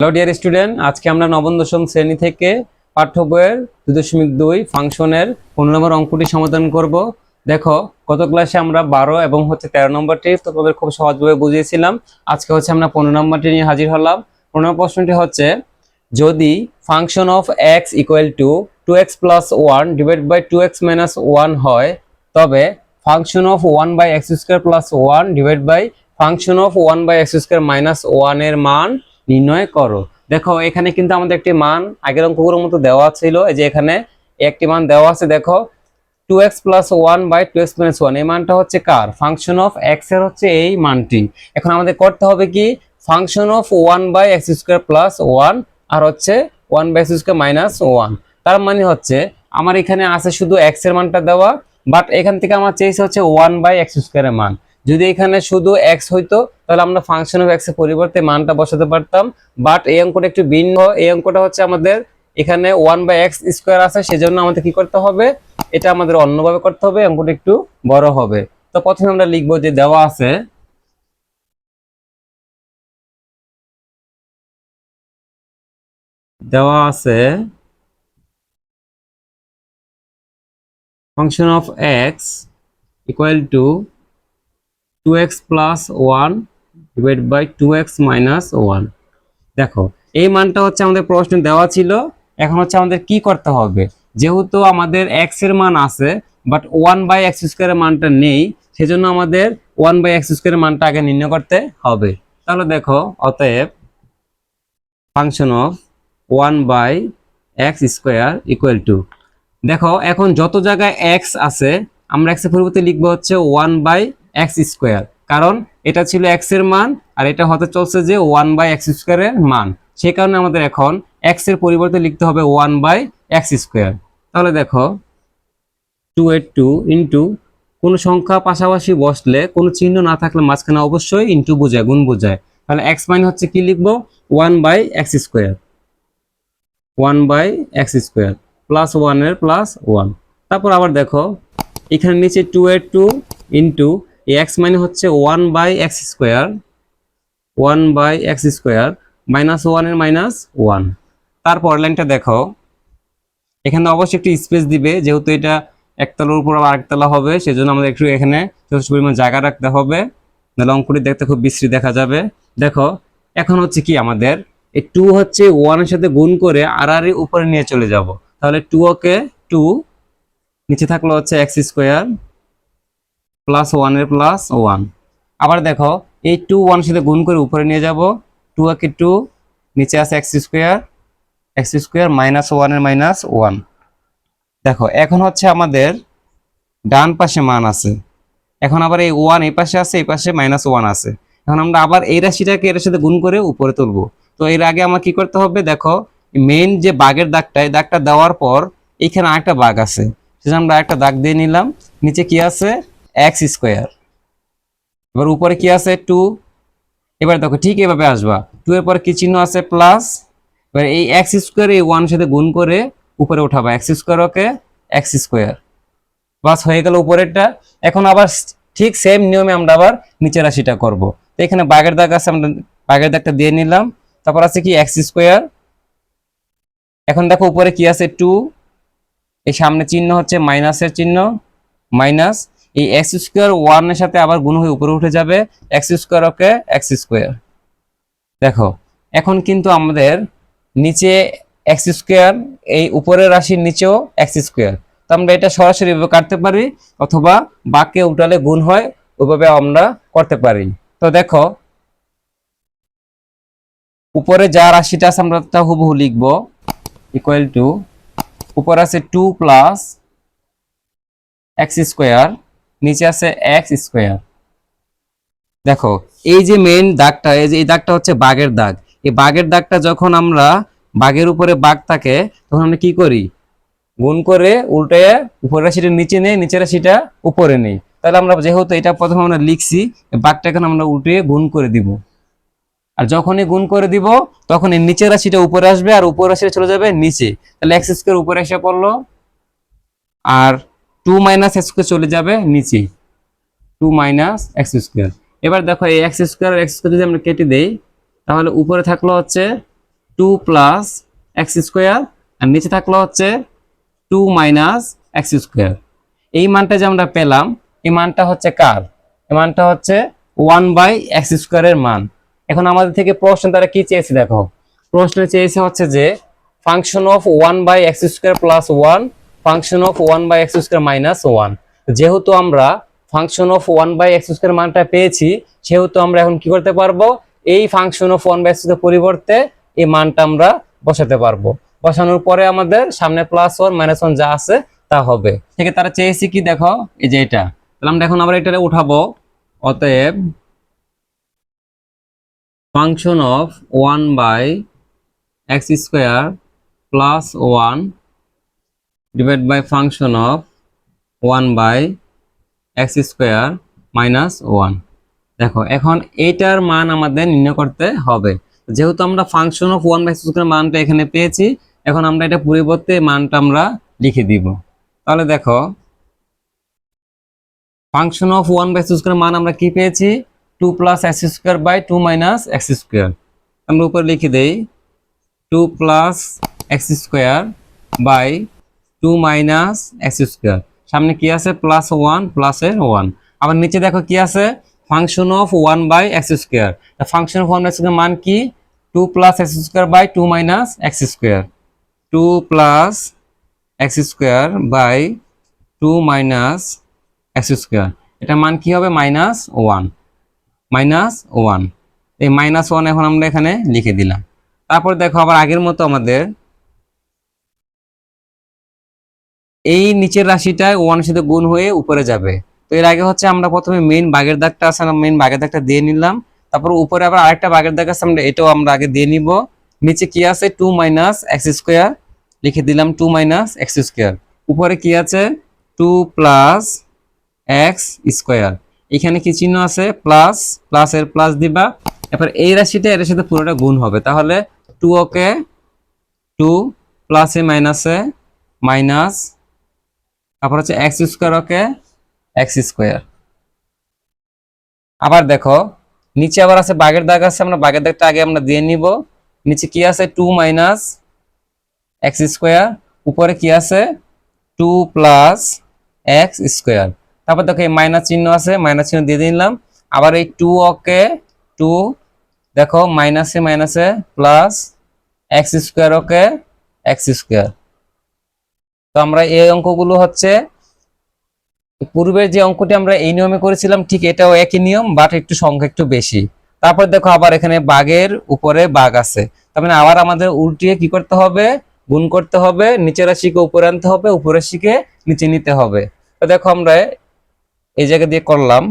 Hello dear student আজকে আমরা নবম, দশম শ্রেণি থেকে পাঠ্য বইয়ের দুই দশমিক দুই ফাংশনের পনেরো নম্বর অঙ্কটি সমাধান করব। দেখো, গত ক্লাসে আমরা বারো এবং হচ্ছে তেরো নম্বরটি তোমাদের খুব সহজভাবে বুঝিয়েছিলাম। আজকে হচ্ছে আমরা পনেরো নম্বরটি নিয়ে হাজির হলাম। পনেরো প্রশ্নটি হচ্ছে, যদি function of x equal to two x plus one divide by two x minus one হয়, তবে function of one by x square plus one divide by function of one by x square minus ওয়ানের মান নির্ণয় করো। দেখো, এখানে কিন্তু আমাদের একটি মান আগের অঙ্কগুলোর মতো দেওয়া ছিল। এই যে এখানে একটি মান দেওয়া আছে, দেখো two x plus one by two x minus one এই মানটা হচ্ছে কার? ফাংশন অফ এক্সের হচ্ছে এই মানটি। এখন আমাদের করতে হবে কি? Function of one by x square plus one আর হচ্ছে one by x square minus one তার মানে হচ্ছে, আমার এখানে আছে শুধু এক্সের মানটা দেওয়া বাট এখান থেকে আমার চেয়েছে হচ্ছে ওয়ান বাই এক্স স্কোয়ারের মান। যদি এখানে শুধু এক্স হইতো, তাহলে আমরা ফাংশন অফ এক্সের পরিবর্তে মানটা বসাতে পারতাম। বাট এই অঙ্কটা একটু ভিন্ন। এই অঙ্কটা হচ্ছে আমাদের এখানে ওয়ান বাই এক্স স্কোয়ার আছে, সেজন্য আমাদের কি করতে হবে? এটা আমাদের অন্যভাবে করতে হবে, অঙ্কটা একটু বড় হবে। তো প্রথমে আমরা লিখব যে দেওয়া আছে দেওয়া আছে function of x equal to two x plus one divide by two x minus one দেখো, এই মানটা হচ্ছে আমাদের প্রশ্ন দেওয়া ছিল। এখন হচ্ছে আমাদের কি করতে হবে? যেহেতু আমাদের এক্সের মান আছে বাট ওয়ান বাই এক্স স্কোয়ারের মানটা নেই, সেজন্য আমাদের ওয়ান বাই এক্স স্কোয়ারের মানটা আগে নির্ণয় করতে হবে। তাহলে দেখো, অতএব function of one by x square equal to দেখো, এখন যত জায়গায় এক্স আছে, আমরা এক্সের পরিবর্তে লিখব হচ্ছে ওয়ান বাই এক্স স্কোয়ার। কারণ এটা ছিল এক্সের মান, আর এটা হতে চলছে যে ওয়ান বাই এক্স স্কোয়ারের মান। সেই কারণে আমাদের এখন এক্সের পরিবর্তে লিখতে হবে ওয়ান বাই এক্স স্কোয়ার। তাহলে দেখো, টু এইট টু ইন্টু কোনো সংখ্যা পাশাপাশি বসলে, কোনো চিহ্ন না থাকলে মাঝখানে অবশ্যই ইন্টু বোঝায়, গুণ বোঝায়। তাহলে এক্স মানে হচ্ছে কি লিখব? One by x square. One by x square plus ওয়ানের প্লাস ওয়ান। তারপর আবার দেখো, এখানে নিচে টু এর টু ইন্টু এক্স মানে হচ্ছে one by x square one by x square minus ওয়ানের মাইনাস ওয়ান তারপর লাইনটা দেখো। এখানে অবশ্যই একটি স্পেস দিবে, যেহেতু এটা একতলার উপর আবার আরেকতলা হবে, সেজন্য আমাদের একটু এখানে যথেষ্ট পরিমাণ জায়গা রাখতে হবে। নাহলে অঙ্কটি দেখতে খুব বিশ্রী দেখা যাবে। দেখো, এখন হচ্ছে কি আমাদের? এই টু হচ্ছে ওয়ানের সাথে গুণ করে আর আর উপরে নিয়ে চলে যাব। তাহলে টু ওকে টু নিচে থাকল হচ্ছে এক্স স্কোয়ার প্লাস ওয়ানের প্লাস ওয়ান আবার দেখো, এই টু ওয়ানের সাথে গুণ করে উপরে নিয়ে যাব। টু ওকে টু নিচে আছে x square x square minus ওয়ানের মাইনাস ওয়ান দেখো, এখন হচ্ছে আমাদের ডান পাশে মান আছে। এখন আবার এই ওয়ান এই পাশে আছে, এই পাশে মাইনাস ওয়ান আছে। এখন আমরা আবার এই রাশিটাকে এর সাথে গুণ করে উপরে তুলবো। তো এর আগে আমার কি করতে হবে? দেখো মেইন যে বাঘের দাগটা, এই দাগটা দেওয়ার পর এখানে আরেকটা বাঘ আছে। সেজন্য আমরা একটা দাগ দিয়ে নিলাম। নিচে কি আছে? এক্স স্কোয়ার এবার উপরে কি আছে? টু এবার দেখো, ঠিক এভাবে আসবা। টু এর পরে কি চিহ্ন আছে? প্লাস এবার এই এক্স স্কোয়ার এই ওয়ান সাথে গুণ করে উপরে উঠাবা। X square okay x square বাস, হয়ে গেল উপরেরটা। এখন আবার ঠিক সেম নিয়মে আমরা আবার নিচের রাশিটা করব। তো এখানে বাঘের দাগ আছে, আমরা বাঘের দাগটা দিয়ে নিলাম। তারপর আছে কি? এক্স স্কোয়ার এখন দেখো উপরে কি আছে? টু এই সামনে চিহ্ন হচ্ছে মাইনাসের চিহ্ন। মাইনাস এই এক্স স্কোয়ার ওয়ানের সাথে আবার গুণ হয়ে উপরে উঠে যাবে x square okay x square দেখো, এখন কিন্তু আমাদের নিচে এক্স স্কোয়ার এই উপরের রাশির নিচেও এক্স স্কোয়ার তো আমরা এটা সরাসরি এভাবে কাটতে পারি, অথবা বাক্যে উঠালে গুণ হয়, ওইভাবে আমরা করতে পারি। তো দেখো, উপরে যা রাশিটা আছে আমরা তা হুবহু লিখব ইকুয়াল টু উপর আছে টু প্লাস এক্স স্কোয়ার নিচে আছে এক্স স্কোয়ার দেখো, এই যে মেইন দাগটা, এই যে, এই দাগটা হচ্ছে বাঘের দাগ। এই বাঘের দাগটা যখন আমরা বাঘের উপরে বাঘ থাকে, তখন আমরা কি করি? গুণ করে উল্টে উপরের রাশিটা নিচে নেই, নিচের রাশিটা উপরে নেই। তাহলে আমরা যেহেতু এটা প্রথমে আমরা লিখছি বাঘটা বাঘটাকে আমরা উল্টে গুণ করে দিব। আর যখনই গুণ করে দিব, তখন এই নিচের রাশিটা উপরে আসবে আর উপরের রাশিটা চলে যাবে নিচে। তাহলে এক্স স্কোয়ার উপরে এসে পড়ল। আর টু মাইনাস এক্স স্কোয়ার চলে যাবে নিচে। Two minus x square. এবার দেখো এই এক্স স্কোয়ার এক্স স্কোয়ার যদি আমরা কেটে দেই, তাহলে উপরে থাকল হচ্ছে টু প্লাস এক্স স্কোয়ার আর নিচে থাকল হচ্ছে টু মাইনাস এক্স স্কোয়ার। এই মানটা যে আমরা পেলাম, এই মানটা হচ্ছে কার? এই মানটা হচ্ছে ওয়ান বাই এক্স স্কোয়ারের মান। এখন আমাদের থেকে প্রশ্ন, তারা কি চেয়েছে দেখো? প্রশ্ন চেয়েছে হচ্ছে যে, function of one by x square plus one function of one by x square minus one যেহেতু আমরা function of one by x square মানটা পেয়েছি, সেহেতু আমরা এখন কি করতে পারব? এই function of one by x square পরিবর্তে এই মানটা আমরা বসাতে পারব। বসানোর পরে আমাদের সামনে প্লাস ওয়ান মাইনাস ওয়ান যা আছে তা হবে। থেকে তারা চেয়েছি কি দেখো, এই যে এটা। তাহলে আমরা এখন আবার এটা উঠাবো। অতএব function of one by x square plus one divide by function of one by x square minus one দেখো, এখন এইটার মান আমাদের নির্ণয় করতে হবে। যেহেতু আমরা function of one by x square মানটা এখানে পেয়েছি, এখন আমরা এটা পরিবর্তে মানটা আমরা লিখে দিব। তাহলে দেখো function of one by square মান আমরা কি পেয়েছি? Two plus x square by two minus x square আমরা উপরে লিখে দেই two plus x square by two minus x square সামনে কি আছে? প্লাস ওয়ান প্লাসের ওয়ান আবার নিচে দেখো কি আছে? Function of one by x square function of one by square মান কি? Two plus x square by two minus x square two plus x square by two minus x square এটা মান কি হবে? মাইনাস ওয়ান মাইনাস ওয়ান এই minus one এখন আমরা এখানে লিখে দিলাম। তারপর দেখো আবার আগের মতো আমাদের এই নিচের রাশিটায় ওয়ানের সাথে গুণ হয়ে উপরে যাবে। তো এর আগে হচ্ছে আমরা প্রথমে মেইন বাগের দাগটা আছে মেইন বাগের দাগটা দিয়ে নিলাম। তারপর উপরে আবার আরেকটা বাগের দাগ আছে, আমরা এটাও আমরা আগে দিয়ে নিব। নিচে কি আছে? টু মাইনাস এক্স স্কোয়ার লিখে দিলাম টু মাইনাস এক্স স্কোয়ার উপরে কি আছে? টু প্লাস এক্স স্কোয়ার এখানে কি চিহ্ন আছে? প্লাস প্লাস এর প্লাস দিবা। এরপর এই রাশিটা এর সাথে পুরোটা গুণ হবে। তাহলে টু ওকে টু প্লাসে মাইনাসে মাইনাস তারপর হচ্ছে x square okay x square আবার দেখো, নিচে আবার আছে বাগের দাগ আছে, আমরা বাগের দাগটা আগে আমরা দিয়ে নিব। নিচে কি আছে? টু মাইনাস এক্স স্কোয়ার উপরে কি আছে? টু প্লাস এক্স স্কোয়ার তারপর দেখো এই মাইনাস চিহ্ন আছে মাইনাস চিহ্ন দিয়ে দিলাম আবার এই টু ওকে টু দেখো মাইনাসে মাইনাসে plus x square okay x square তো আমরা এই অঙ্কগুলো হচ্ছে, পূর্বের যে অঙ্কটি আমরা এই নিয়মে করেছিলাম, ঠিক এটাও একই নিয়ম বাট একটু সংখ্যা একটু বেশি। তারপর দেখো আবার এখানে বাঘের উপরে বাঘ আছে। তার মানে আবার আমাদের উল্টিয়ে কি করতে হবে? গুণ করতে হবে, নিচের রাশিকে উপরে আনতে হবে, উপরের রাশিকে নিচে নিতে হবে। তো দেখো আমরা এই জায়গা দিয়ে করলাম।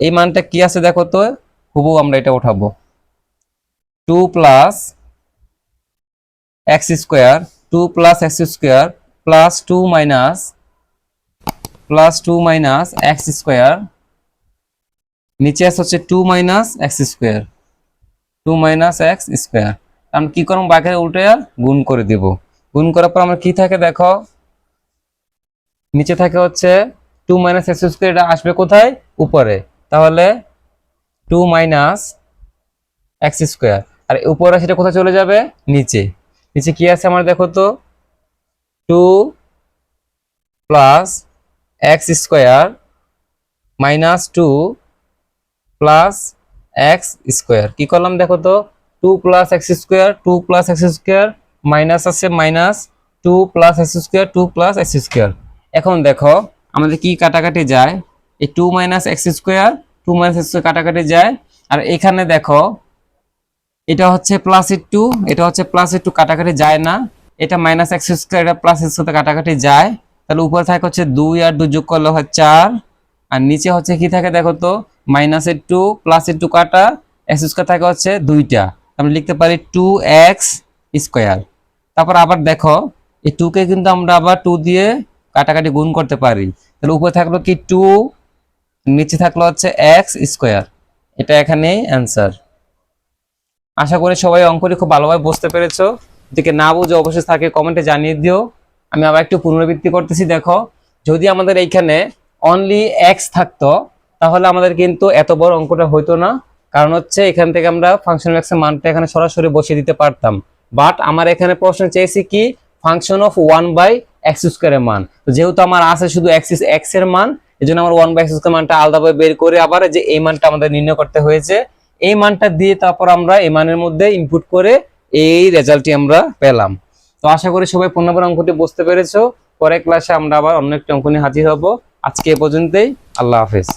এই মানটা কি আছে দেখো তো? হুবু আমরা এটা উঠাবো। Two plus x square two plus x square plus two minus plus two minus x square নিচে আছে হচ্ছে two minus x square two minus x square আমরা কি করব? বাঘের উল্টে গুণ করে দিব। গুণ করার পর আমরা কি থাকে দেখো? নিচে থাকে হচ্ছে টু মাইনাস এক্স স্কোয়ার এটা আসবে কোথায়? উপরে। তাহলে টু মাইনাস এক্স স্কোয়ার আর উপরে সেটা কোথায় চলে যাবে? নিচে। নিচে কি আছে আমার দেখো তো? Two plus x square minus two plus x square কি করলাম দেখো তো? Two plus x square two plus x square minus আছে minus two plus x square two plus x square এখন দেখো, আমাদের কি কাটাকাটি যায়? এই two minus x square two minus x কাটাকাটি যায়। আর এখানে দেখো, এটা হচ্ছে প্লাস এর টু এটা হচ্ছে প্লাস এর টু কাটাকাটি যায় না। এটা মাইনাস এক্স স্কোয়ার এটা প্লাস এর সাথে কাটাকাটি যায়। তাহলে উপরে থাকে হচ্ছে দুই আর দুই যোগ করলে হয় চার। আর নিচে হচ্ছে কি থাকে দেখো তো? মাইনাস এর টু প্লাস এর টু কাটা এক্স স্কোয়ার থাকে হচ্ছে দুইটা। আমরা লিখতে পারি টু এক্স স্কোয়ার তারপর আবার দেখো, এই টু কে কিন্তু আমরা আবার টু দিয়ে কাটাকাটি গুণ করতে পারি। তাহলে উপরে থাকল কি টু নিচে থাকল হচ্ছে এক্স স্কোয়ার এটা এখানেই অ্যান্সার আশা করি সবাই অঙ্কটি খুব ভালোভাবে বুঝতে পেরেছ। যদি না বুঝে অবশ্যই থাকে কমেন্টে জানিয়ে দিও। আমি আবার একটু পুনরাবৃত্তি করতেছি, দেখো। যদি আমাদের এইখানে অনলি এক্স থাকতো, তাহলে আমাদের কিন্তু এত বড় অঙ্কটা হইতো না। কারণ হচ্ছে এখান থেকে আমরা ফাংশন এর মানটা এখানে সরাসরি বসিয়ে দিতে পারতাম। বাট আমার এখানে প্রশ্ন চেয়েছি কি? Function of one by x স্কোয়ারের মান। তো যেহেতু আমার আছে শুধু এক্সিস এক্সের মান এই জন্য আমার ওয়ান বাই এক্স স্কোয়ার মানটা আলাদাভাবে বের করে আবার যে এই মানটা আমাদের নির্ণয় করতে হয়েছে। এই মানটা দিয়ে তারপর আমরা এই মানের মধ্যে ইনপুট করে এই রেজাল্টটি আমরা পেলাম। তো আশা করি সবাই পূর্ণাবার অঙ্কটি বুঝতে পেরেছ। পরের ক্লাসে আমরা আবার অন্য একটি অঙ্ক নিয়ে হাজির হব। আজকে এ পর্যন্তই। আল্লাহ হাফেজ।